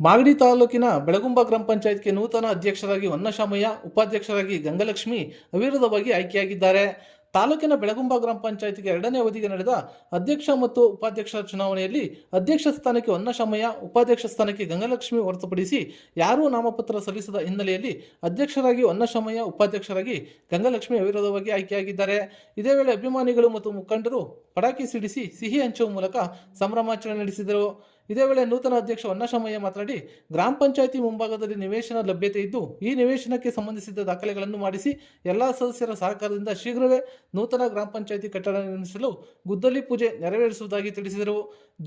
ಮಾಗಡಿ ತಾಲೂಕಿನ ಬೆಳಗುಂಬ ಗ್ರಾಮ ಪಂಚಾಯತ್ಗೆ ನೂತನ ಅಧ್ಯಕ್ಷರಾಗಿ ಹೊನ್ನಶಾಮಯ್ಯ, ಉಪಾಧ್ಯಕ್ಷರಾಗಿ ಗಂಗಲಕ್ಷ್ಮಿ ಅವಿರೋಧವಾಗಿ ಆಯ್ಕೆಯಾಗಿದ್ದಾರೆ. ತಾಲೂಕಿನ ಬೆಳಗುಂಬ ಗ್ರಾಮ ಪಂಚಾಯತ್ಗೆ ಎರಡನೇ ಅವಧಿಗೆ ನಡೆದ ಅಧ್ಯಕ್ಷ ಮತ್ತು ಉಪಾಧ್ಯಕ್ಷರ ಚುನಾವಣೆಯಲ್ಲಿ ಅಧ್ಯಕ್ಷ ಸ್ಥಾನಕ್ಕೆ ಹೊನ್ನಶಾಮಯ್ಯ, ಉಪಾಧ್ಯಕ್ಷ ಸ್ಥಾನಕ್ಕೆ ಗಂಗಲಕ್ಷ್ಮಿ ಹೊರತುಪಡಿಸಿ ಯಾರೂ ನಾಮಪತ್ರ ಸಲ್ಲಿಸದ ಹಿನ್ನೆಲೆಯಲ್ಲಿ ಅಧ್ಯಕ್ಷರಾಗಿ ಹೊನ್ನಶಾಮಯ್ಯ, ಉಪಾಧ್ಯಕ್ಷರಾಗಿ ಗಂಗಲಕ್ಷ್ಮಿ ಅವಿರೋಧವಾಗಿ ಆಯ್ಕೆಯಾಗಿದ್ದಾರೆ. ಇದೇ ವೇಳೆ ಅಭಿಮಾನಿಗಳು ಮತ್ತು ಮುಖಂಡರು ಪಟಾಕಿ ಸಿಡಿಸಿ ಸಿಹಿ ಹಂಚುವ ಮೂಲಕ ಸಂಭ್ರಮಾಚರಣೆ ನಡೆಸಿದರು. ಇದೇ ವೇಳೆ ನೂತನ ಅಧ್ಯಕ್ಷ ಹೊನ್ನಶಾಮಯ್ಯ ಮಾತನಾಡಿ, ಗ್ರಾಮ ಪಂಚಾಯಿತಿ ಮುಂಭಾಗದಲ್ಲಿ ನಿವೇಶನ ಲಭ್ಯತೆ ಇದ್ದು, ಈ ನಿವೇಶನಕ್ಕೆ ಸಂಬಂಧಿಸಿದ ದಾಖಲೆಗಳನ್ನು ಮಾಡಿಸಿ ಎಲ್ಲ ಸದಸ್ಯರ ಸಹಕಾರದಿಂದ ಶೀಘ್ರವೇ ನೂತನ ಗ್ರಾಮ ಪಂಚಾಯಿತಿ ಕಟ್ಟಡ ನಿರ್ಮಿಸಲು ಗುದ್ದಲಿ ಪೂಜೆ ನೆರವೇರಿಸುವುದಾಗಿ ತಿಳಿಸಿದರು.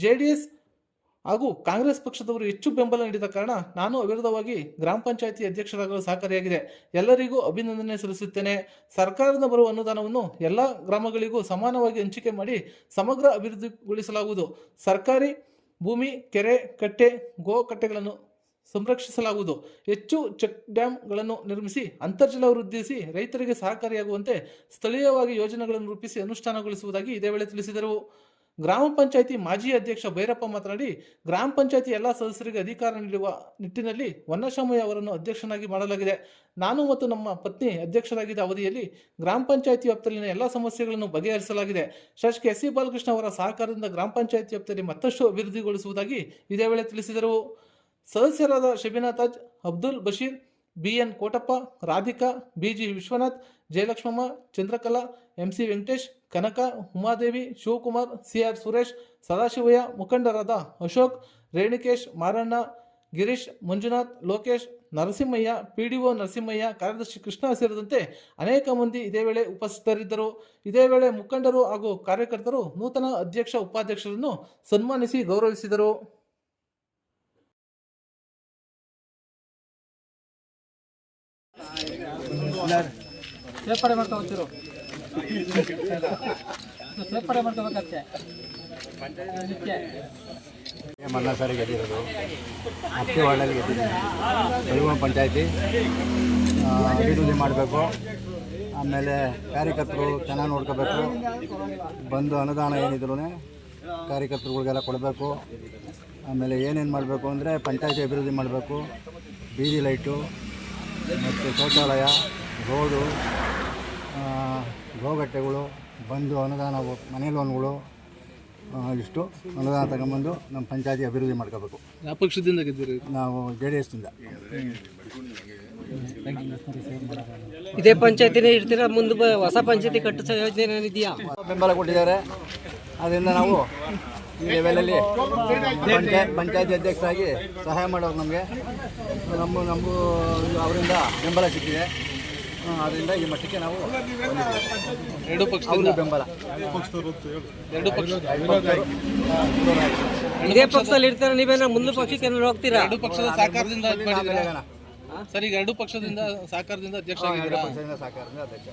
ಜೆಡಿಎಸ್ ಹಾಗೂ ಕಾಂಗ್ರೆಸ್ ಪಕ್ಷದವರು ಹೆಚ್ಚು ಬೆಂಬಲ ನೀಡಿದ ಕಾರಣ ನಾನು ಅವಿರೋಧವಾಗಿ ಗ್ರಾಮ ಪಂಚಾಯಿತಿ ಅಧ್ಯಕ್ಷರಾಗಲು ಸಹಕಾರಿಯಾಗಿದೆ. ಎಲ್ಲರಿಗೂ ಅಭಿನಂದನೆ ಸಲ್ಲಿಸುತ್ತೇನೆ. ಸರ್ಕಾರದಿಂದ ಬರುವ ಅನುದಾನವನ್ನು ಎಲ್ಲ ಗ್ರಾಮಗಳಿಗೂ ಸಮಾನವಾಗಿ ಹಂಚಿಕೆ ಮಾಡಿ ಸಮಗ್ರ ಅಭಿವೃದ್ಧಿಗೊಳಿಸಲಾಗುವುದು. ಸರ್ಕಾರಿ ಭೂಮಿ, ಕೆರೆ, ಕಟ್ಟೆ ಗೋ ಕಟ್ಟೆಗಳನ್ನು ಸಂರಕ್ಷಿಸಲಾಗುವುದು. ಹೆಚ್ಚು ಚೆಕ್ ಡ್ಯಾಂಗಳನ್ನು ನಿರ್ಮಿಸಿ, ಅಂತರ್ಜಲ ವೃದ್ಧಿಸಿ, ರೈತರಿಗೆ ಸಹಕಾರಿಯಾಗುವಂತೆ ಸ್ಥಳೀಯವಾಗಿ ಯೋಜನೆಗಳನ್ನು ರೂಪಿಸಿ ಅನುಷ್ಠಾನಗೊಳಿಸುವುದಾಗಿ ಇದೇ ವೇಳೆ ತಿಳಿಸಿದರು. ಗ್ರಾಮ ಪಂಚಾಯಿತಿ ಮಾಜಿ ಅಧ್ಯಕ್ಷ ಭೈರಪ್ಪ ಮಾತನಾಡಿ, ಗ್ರಾಮ ಪಂಚಾಯಿತಿ ಎಲ್ಲ ಸದಸ್ಯರಿಗೆ ಅಧಿಕಾರ ನೀಡುವ ನಿಟ್ಟಿನಲ್ಲಿ ಹೊನ್ನಶಾಮಯ್ಯ ಅವರನ್ನು ಅಧ್ಯಕ್ಷನಾಗಿ ಮಾಡಲಾಗಿದೆ. ನಾನು ಮತ್ತು ನಮ್ಮ ಪತ್ನಿ ಅಧ್ಯಕ್ಷರಾಗಿದ್ದ ಅವಧಿಯಲ್ಲಿ ಗ್ರಾಮ ಪಂಚಾಯಿತಿ ವ್ಯಾಪ್ತಿಯಲ್ಲಿನ ಎಲ್ಲ ಸಮಸ್ಯೆಗಳನ್ನು ಬಗೆಹರಿಸಲಾಗಿದೆ. ಶಾಸಕ ಎಸ್ ಸಿ ಬಾಲಕೃಷ್ಣ ಅವರ ಸಹಕಾರದಿಂದ ಗ್ರಾಮ ಪಂಚಾಯತಿ ವ್ಯಾಪ್ತಿಯಲ್ಲಿ ಮತ್ತಷ್ಟು ಅಭಿವೃದ್ಧಿಗೊಳಿಸುವುದಾಗಿ ಇದೇ ವೇಳೆ ತಿಳಿಸಿದರು. ಸದಸ್ಯರಾದ Shabeena Taj Abdul Basheer B N Kotappa, Radhika B G Vishwanath, Jayalakshmamma, Chandrakala, M C Venkatesh, Kanaka, Umadevi, Shivakumar, C R Suresh, Sadashivaiah, ಮುಖಂಡರಾದ Ashok, Renukesh, Maranna, Girish, Manjunath, Lokesh, Narasimhaiah P D O Narasimhaiah, ಕಾರ್ಯದರ್ಶಿ ಕೃಷ್ಣ ಸೇರಿದಂತೆ ಅನೇಕ ಮಂದಿ ಇದೇ ವೇಳೆ ಉಪಸ್ಥಿತರಿದ್ದರು. ಇದೇ ವೇಳೆ ಮುಖಂಡರು ಹಾಗೂ ಕಾರ್ಯಕರ್ತರು ನೂತನ ಅಧ್ಯಕ್ಷ ಉಪಾಧ್ಯಕ್ಷರನ್ನು ಸನ್ಮಾನಿಸಿ ಗೌರವಿಸಿದರು. ಸೇರ್ಪಡೆ ಮಾಡ್ಕೊಬರ್ತಿರು ಸೇರ್ಪಡೆ ಮಾಡ್ಕೋಬೇಕಷ್ಟೇ ಮನ್ನಾ ಸಾರಿ ಗೆದ್ದಿರೋದು. ಹತ್ತಿ ವಾರ್ಡಲ್ಲಿ ಗೆದ್ದಿದ್ದೀನಿ. ಪಂಚಾಯತಿ. ಅಭಿವೃದ್ಧಿ ಮಾಡಬೇಕು. ಆಮೇಲೆ ಕಾರ್ಯಕರ್ತರು ಚೆನ್ನಾಗಿ ನೋಡ್ಕೋಬೇಕು. ಬಂದು ಅನುದಾನ ಏನಿದ್ರು ಕಾರ್ಯಕರ್ತರುಗಳಿಗೆಲ್ಲ ಕೊಡಬೇಕು. ಆಮೇಲೆ ಏನೇನು ಮಾಡಬೇಕು ಅಂದರೆ ಪಂಚಾಯತಿ ಅಭಿವೃದ್ಧಿ ಮಾಡಬೇಕು. ಬೀದಿ ಲೈಟು. ಮತ್ತು ಶೌಚಾಲಯ ರೋಡು ಗೋಗಟ್ಟೆಗಳು ಬಂದು ಅನುದಾನ ಮನೆ ಲೋನ್ಗಳು ಇಷ್ಟು ಅನುದಾನ ತಗೊಂಬಂದು ನಮ್ಮ ಪಂಚಾಯತಿ ಅಭಿವೃದ್ಧಿ ಮಾಡ್ಕೋಬೇಕು. ಯಾವ ಪಕ್ಷದಿಂದ ಗೆದ್ದಿರಿ? ನಾವು ಜೆ ಡಿ ಎಸ್ನಿಂದ ಇದೇ. ಪಂಚಾಯತಿನೇ ಇರ್ತೀರಾ? ಮುಂದೆ ಬ- ಹೊಸ ಪಂಚಾಯತಿ ಕಟ್ಟಿಸೋ ಯೋಜನೆ ಏನಿದೆಯಾ ಬೆಂಬಲ ಕೊಟ್ಟಿದ್ದಾರೆ. ಅದರಿಂದ ನಾವು ಈ ಲೆವೆಲಲ್ಲಿ ಪಂಚಾಯತ್ ಪಂಚಾಯತಿ ಅಧ್ಯಕ್ಷರಾಗಿ ಸಹಾಯ ಮಾಡೋರು ನಮಗೆ. ನಮ್ಮ ನಮಗೂ ಅವರಿಂದ ಬೆಂಬಲ ಸಿಕ್ಕಿದೆ. ಅದರಿಂದ ಈ ಮಟ್ಟಕ್ಕೆ ನಾವು ಎರಡು ಪಕ್ಷದಿಂದ? ಅವರು ಬೆಂಬಲ. ಎರಡು ಪಕ್ಷ ಇದೇ ಪಕ್ಷದಲ್ಲಿ ಇರ್ತಾರೆ ನೀವೇನ ಮುಂದೆ ಪಕ್ಷಕ್ಕೆ ಏನಾದ್ರು ಹೋಗ್ತೀರಾ? ಎರಡು ಪಕ್ಷದ ಸಹಕಾರದಿಂದ ಸರಿ ಈಗ ಎರಡು ಪಕ್ಷದಿಂದ ಸಹಕಾರದಿಂದ ಅಧ್ಯಕ್ಷ ಸಹಕಾರದಿಂದ ಅಧ್ಯಕ್ಷ.